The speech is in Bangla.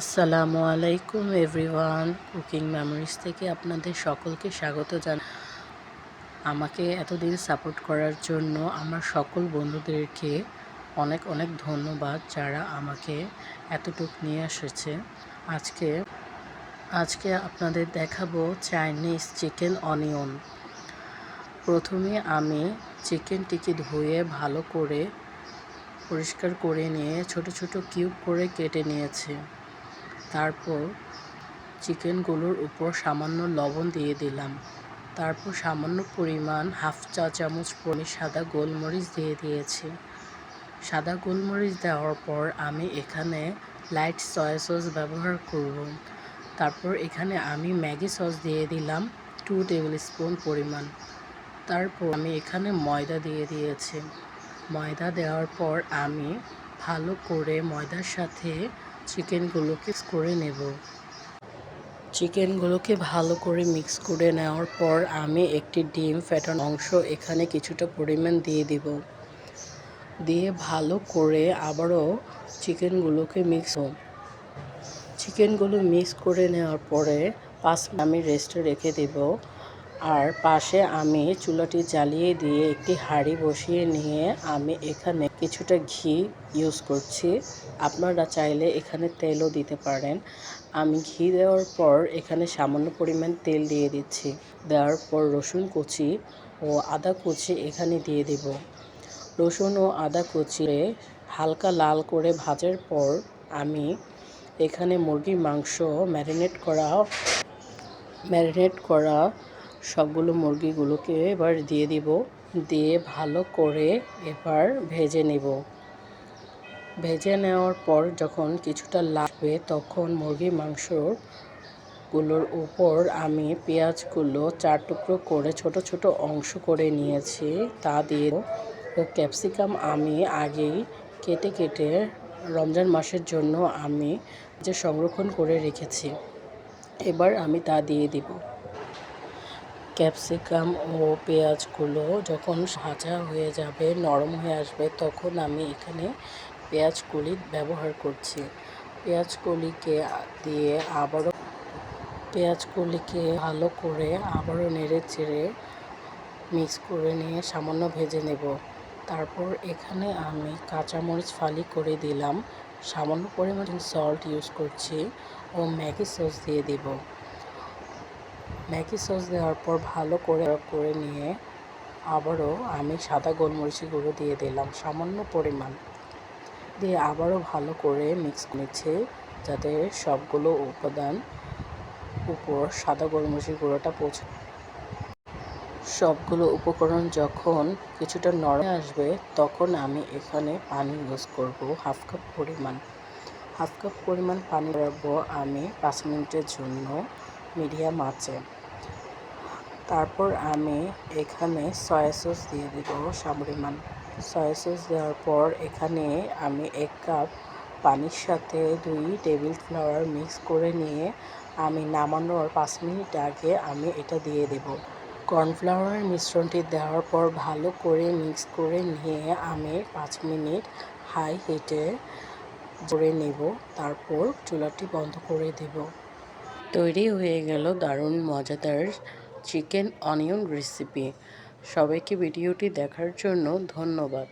আসসালামু আলাইকুম এভরিওয়ান। কুকিং মেমোরিজ থেকে আপনাদের সকলকে স্বাগত জান আমাকে এতদিন সাপোর্ট করার জন্য আমার সকল বন্ধুদেরকে অনেক অনেক ধন্যবাদ যারা আমাকে এতটুক নিয়ে এসেছে। আজকে আজকে আপনাদের দেখাবো চাইনিজ চিকেন অনিয়ন প্রথমে আমি চিকেনটিকে ধুয়ে ভালো করে পরিষ্কার করে নিয়ে ছোট ছোট কিউব করে কেটে নিয়েছি। তারপর চিকেনগুলোর উপর সামান্য লবণ দিয়ে দিলাম। তারপর সামান্য পরিমাণ হাফ চা চামচ পনির সাদা গোলমরিচ দিয়ে দিয়েছি। সাদা গোলমরিচ দেওয়ার পর আমি এখানে লাইট সয়া সস ব্যবহার করব। তারপর এখানে আমি ম্যাগি সস দিয়ে দিলাম টু টেবিল স্পুন পরিমাণ। তারপর আমি এখানে ময়দা দিয়ে দিয়েছি। ময়দা দেওয়ার পর আমি ভালো করে ময়দার সাথে চিকেনগুলোকে করে নেব। চিকেনগুলোকে ভালো করে মিক্স করে নেওয়ার পর আমি একটি ডিম ফ্যাটানো অংশ এখানে কিছুটা পরিমাণ দিয়ে দিব। দিয়ে ভালো করে আবারও চিকেনগুলোকে মিক্স চিকেনগুলো মিক্স করে নেওয়ার পরে পাঁচ আমি রেস্টে রেখে দেব। আর পাশে আমি চুলাটি জ্বালিয়ে দিয়ে একটি হাঁড়ি বসিয়ে নিয়ে আমি এখানে কিছুটা ঘি ইউজ করছি। আপনারা চাইলে এখানে তেলও দিতে পারেন। আমি ঘি দেওয়ার পর এখানে সামান্য পরিমাণ তেল দিয়ে দিচ্ছি। দেওয়ার পর রসুন কুচি ও আদা কুচি এখানে দিয়ে দেব। রসুন ও আদা কুচিয়ে হালকা লাল করে ভাজার পর আমি এখানে মুরগির মাংস ম্যারিনেট করা ম্যারিনেট করা সবগুলো মুরগিগুলোকে এবার দিয়ে দিব। দিয়ে ভালো করে এবার ভেজে নেব। ভেজে নেওয়ার পর যখন কিছুটা লাগবে, তখন মুরগির মাংসরগুলোর উপর আমি পেঁয়াজগুলো চার টুকরো করে ছোট ছোট অংশ করে নিয়েছি। তা দিয়ে ক্যাপসিকাম আমি আগেই কেটে কেটে রমজান মাসের জন্য আমি যে সংরক্ষণ করে রেখেছি, এবার আমি তা দিয়ে দিব। ক্যাপসিকাম ও পেঁয়াজগুলো যখন ভাজা হয়ে যাবে, নরম হয়ে আসবে, তখন আমি এখানে পেঁয়াজ কলি ব্যবহার করছি। পেঁয়াজ কলিকে দিয়ে আবারও পেঁয়াজ কলিকে ভালো করে আবারও নেড়ে চেড়ে মিক্স করে নিয়ে সামান্য ভেজে নেব। তারপর এখানে আমি কাঁচামরিচ ফালি করে দিলাম। সামান্য পরিমাণ সল্ট ইউজ করছি ও ম্যাগি সস দিয়ে দেব। ম্যাগি সস দেওয়ার পর ভালো করে করে নিয়ে আবারও আমি সাদা গোলমরিচি গুঁড়ো দিয়ে দিলাম, সামান্য পরিমাণ। দিয়ে আবারও ভালো করে মিক্স নিচ্ছে, যাতে সবগুলো উপাদান উপর সাদা গোলমরিচের গুঁড়োটা পৌঁছে। সবগুলো উপকরণ যখন কিছুটা নরম আসবে, তখন আমি এখানে পানি ইউজ করব হাফ কাপ পরিমাণ। হাফ কাপ পরিমাণ পানি রাখব আমি পাঁচ মিনিটের জন্য মিডিয়াম আঁচে। তারপর আমি এখানে সয়া সস দিয়ে দেব সামরিমান সয়া সস দেওয়ার পর এখানে আমি এক কাপ পানির সাথে দুই টেবিল ফ্লাওয়ার মিক্স করে নিয়ে আমি নামানোর পাঁচ মিনিট আগে আমি এটা দিয়ে দেব। কর্নফ্লাওয়ারের মিশ্রণটি দেওয়ার পর ভালো করে মিক্স করে নিয়ে আমি পাঁচ মিনিট হাই হিটে জোরে নেব। তারপর চুলাটি বন্ধ করে দেব। তৈরি হয়ে গেল দারুণ মজাদার চিকেন অনিয়ন রেসিপি। সবাইকে ভিডিওটি দেখার জন্য ধন্যবাদ।